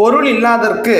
பொருள் இல்லாதற்கு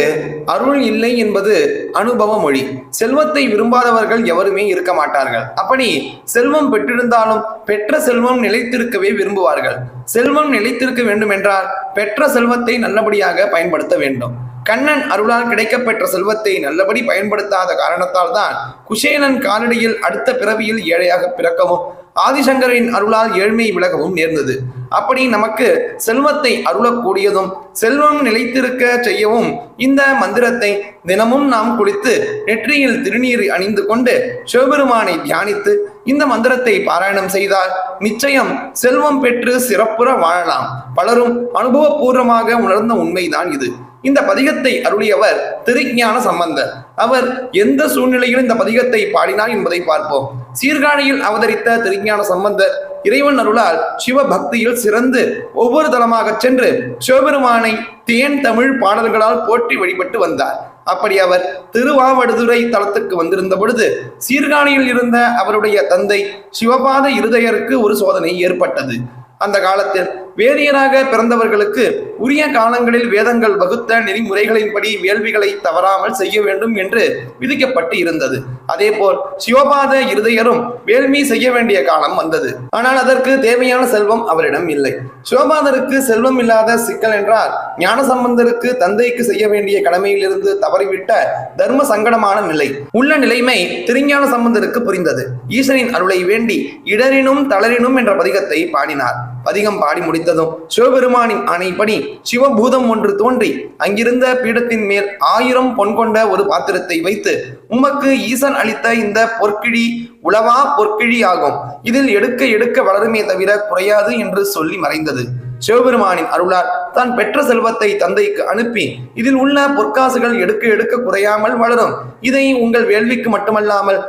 அருள் இல்லை என்பது அனுபவ மொழி. செல்வத்தை விரும்பாதவர்கள் எவருமே இருக்க மாட்டார்கள். அப்படி செல்வம் பெற்றிருந்தாலும் பெற்ற செல்வம் நிலைத்திருக்கவே விரும்புவார்கள். செல்வம் நிலைத்திருக்க வேண்டுமென்றால் பெற்ற செல்வத்தை நல்லபடியாக பயன்படுத்த வேண்டும். கண்ணன் அருளால் கிடைக்கப்பெற்ற செல்வத்தை நல்லபடி பயன்படுத்தாத காரணத்தால் தான் குஷேனன் காலடியில் அடுத்த பிறவியில் ஏழையாக பிறக்கவும் ஆதிசங்கரின் அருளால் ஏழ்மை விலகவும் நேர்ந்தது. அப்படி நமக்கு செல்வத்தை அருளக்கூடியதும் செல்வம் நிலைத்திருக்க செய்யவும் இந்த மந்திரத்தை தினமும் நாம் குளித்து நெற்றியில் திருநீர் அணிந்து கொண்டு சிவபெருமானை தியானித்து இந்த மந்திரத்தை பாராயணம் செய்தால் நிச்சயம் செல்வம் பெற்று சிறப்புற வாழலாம். பலரும் அனுபவபூர்வமாக உணர்ந்த உண்மைதான் இது. இந்த பதிகத்தை அருளியவர் திருஞான சம்பந்தர். அவர் எந்த சூழ்நிலையில் இந்த பதிகத்தை பாடினார் என்பதை பார்ப்போம். சீர்காழியில் அவதரித்த திருஞான சம்பந்தர் இறைவன் அருளால் சிவ பக்தியில் சிறந்து ஒவ்வொரு தளமாக சென்று சிவபெருமானை தேன் தமிழ் பாடல்களால் போற்றி வழிபட்டு வந்தார். அப்படி அவர் திருவாவடுதுறை தலத்துக்கு வந்திருந்த பொழுது சீர்காழியில் இருந்த அவருடைய தந்தை சிவபாத இருதயருக்கு ஒரு சோதனை ஏற்பட்டது. அந்த காலத்தில் வேதியராக பிறந்தவர்களுக்கு உரிய காலங்களில் வேதங்கள் வகுத்த நெறிமுறைகளின்படி வேள்விகளை தவறாமல் செய்ய வேண்டும் என்று விதிக்கப்பட்டு இருந்தது அதேபோல் சிவபாத இருதயரும் வேள்வி செய்ய வேண்டிய காலம் வந்தது. ஆனால் அதற்கு தேவையான செல்வம் அவரிடம் இல்லை. சிவபாதருக்கு செல்வம் இல்லாத சிக்கல் என்றால் ஞானசம்பந்தருக்கு தந்தைக்கு செய்ய வேண்டிய கடமையிலிருந்து தவறிவிட்ட தர்ம சங்கடமான நிலை. உள்ள நிலைமை திருஞான சம்பந்தருக்கு புரிந்தது. ஈசனின் அருளை வேண்டி இடரினும் தளரினும் என்ற பதிகத்தை பாடினார். பதிகம் பாடி முடித்ததும் சிவபெருமானின் அணைப்படி சிவபூதம் ஒன்று தோன்றி அங்கிருந்த பீடத்தின் மேல் ஆயிரம் பொன் கொண்ட ஒரு பாத்திரத்தை வைத்து உமக்கு ஈசன் அளித்த இந்த பொற்கிழி உளவா பொற்கிழி ஆகும். இதில் எடுக்க எடுக்க வளருமே தவிர குறையாது என்று சொல்லி மறைந்தது. சிவபெருமானின் அருளால் தான் பெற்ற செல்வத்தை தந்தைக்கு அனுப்பி இதில் உள்ள பொற்காசுகள் எடுக்க எடுக்க குறையாமல் வளரும். இதை உங்கள் வேள்விக்கு மட்டுமல்லாமல்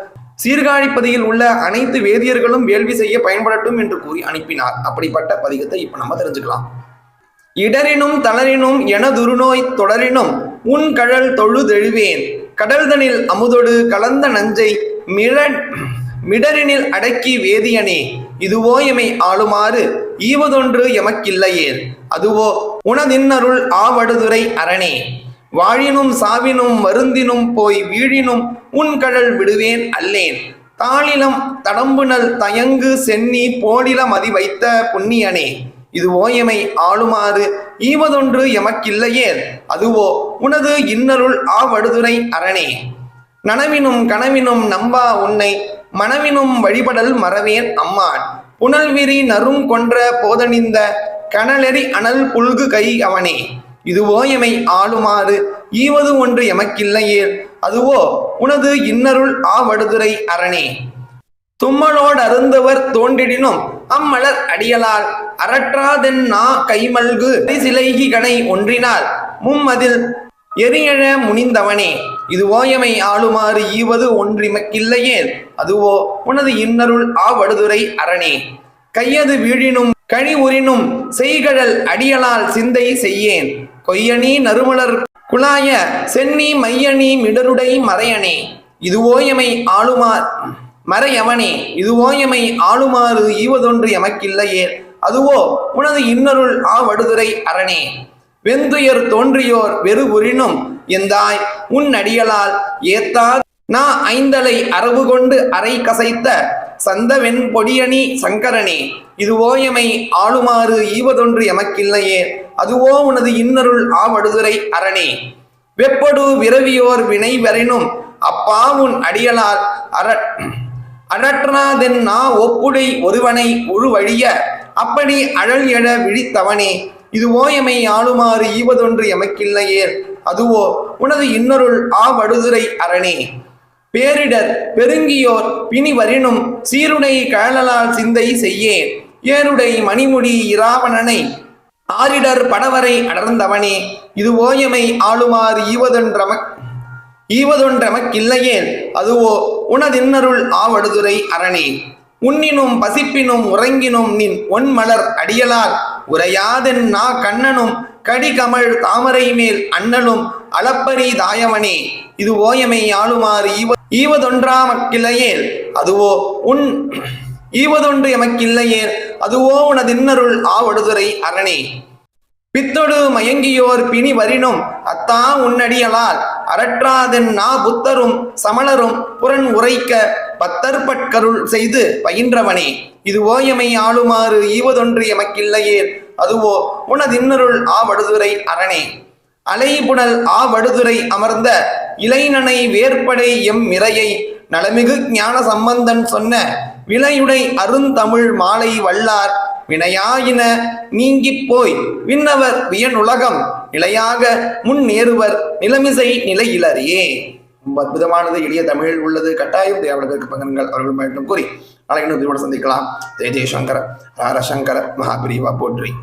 சீர்காழிப்பதியில் உள்ள அனைத்து வேதியர்களும் வேள்வி செய்ய பயன்படட்டும் என்று கூறி அனுப்பினார். அப்படிப்பட்ட பதிகத்தை இப்ப நம்ம தெரிஞ்சுக்கலாம். இடரினும் தளரினும் எனதுருநோய் தொடரினும் உன் கழல் தொழுதெழுவேன். கடல்தனில் அமுதொடு கலந்த நஞ்சை மிழ மிடரினில் அடக்கி வேதியனே இதுவோ எமை ஆளுமாறு ஈவதொன்று எமக்கில்லையேல். அதுவோ உனதின்னருள் ஆவடுதுரை அரணே. வாழினும் சாவினும் வருந்தினும் போய் வீழினும் உன் கடல் விடுவேன் அல்லேன். தாளிலம் தடம்புணல் தயங்கு சென்னி போடில மதி வைத்த புண்ணியனே. இது ஓயமை ஆளுமாறு ஈவதொன்று எமக்கில்லையே அதுவோ உனது இன்னருள் ஆவடுதுரை அரணே. நனவினும் கனவினும் நம்பா உன்னை மனவினும் வழிபடல் மறவேன் அம்மான். புனல்விரி நறும் கொன்ற போதணிந்த கனலெறி அனல் புல்கு கை அவனே. இதுவோ எமை ஆளுமாறு ஈவது ஒன்று எமக்கில்லையே. அதுவோ உனது இன்னருள் ஆவடுதுரை அரணே. தும்மலோடு அருந்தவர் தோன்றிடினும் அம்மலர் அடியலால் அரற்றாதென் நா கைமல்கு சிலைகி கணை ஒன்றினால் மும்மதில் எரியழ முனிந்தவனே. இது ஓயமை ஆளுமாறு ஈவது ஒன்றிமக்கில்லையே. அதுவோ உனது இன்னருள் ஆவடுதுரை அரணே. கையது வீழினும் கழி உறினும் செய்கழல் அடியலால் சிந்தை செய்யேன். கொய்யணி நறுமலர் குழாய சென்னி மையணி மிடருடை மறையனே இதுவோ எமை ஆளுமார். மறையவனே இதுவோ எமை ஆளுமாறு ஈவதொன்று எமக்கில்லையே அதுவோ உனது இன்னருள் ஆவடுதுரை அரணே. வெந்துயர் தோன்றியோர் வெறுபுரினும் எந்தாய் உன் அடியலால் ஏத்தா நா ஐந்தலை அரவு கொண்டு அரை கசைத்த சந்தவெண் பொடியணி சங்கரனே இதுவோ எமை ஆளுமாறு ஈவதொன்று எமக்கில்லையே அதுவோ உனது இன்னருள் ஆவடுதுரை அரணே. வெப்படு விரவியோர் வினை வரினும் அப்பா உன் அடியலால் அர அடற்றாதென் நா ஒப்புடை ஒருவனை ஒரு வழிய அப்படி அழல் எழ விழித்தவனே. இதுவோ எமை ஆளுமாறு ஈவதொன்று எமக்கில்லையே அதுவோ உனது இன்னொருள் ஆவடுதுரை அரணே. பேரிடர் பெருங்கியோர் பிணி வரினும் சீருடை கழலால் சிந்தை செய்யேன். ஏருடை மணிமுடி இராவணனை ஆரிடர் படவரை அடர்ந்தவனே இது ஓயமை ஆளுமாறு ஈவதொன்றமக் ஈவதொன்றமக்கில்லையேல் அதுவோ உனதின்னருள் ஆவடுதுரை அரணே. உன்னினும் பசிப்பினும் உறங்கினும் நின் ஒன்மலர் அடியலால் உரையாதென் நா கண்ணனும் கடிகமழ் தாமரை மேல் அண்ணனும் அளப்பரி தாயவனே. இது ஓயமை ஆளுமாறு ஈவ ஈவதொன்றாமக்கில்லையேல் அதுவோ உன் ஈவதொன்று எமக்கில்லையே அதுவோ உனதின்னருள் ஆவடுதுரை அரணே. பித்தொடு மயங்கியோர் பிணி வரினும் அத்தா உன்னடியலால் அரற்றாதென் நா புத்தரும் சமணரும் புறன் உரைக்க பத்தற்பட்கருள் செய்து பயின்றவனே. இது ஓயமை ஆளுமாறு ஈவதொன்று எமக்கில்லையே அதுவோ உனதின்னருள் ஆவடுதுரை அரணே. அலைபுணல் ஆவடுதுரை அமர்ந்த இளைநனை வேற்படை எம் மிரையை நலமிகு ஞான சம்பந்தன் சொன்ன வினையுடை அருந்தமிழ் மாலை வல்லார் வினையாயின நீங்கிப் போய் விண்ணவர் வியனுலகம் நிலையாக முன்னேறுவர் நிலமிசை நிலையிலறியே. ரொம்ப அற்புதமானது எளிய தமிழில் உள்ளது. கட்டாயம் தேவர்களுக்கு பங்கன்கள் அவர்கள் மட்டும் கூறி நாளை இன்னும் சந்திக்கலாம். ஜெய ஜெயசங்கர ஹர மகாபிரிவா போற்றி.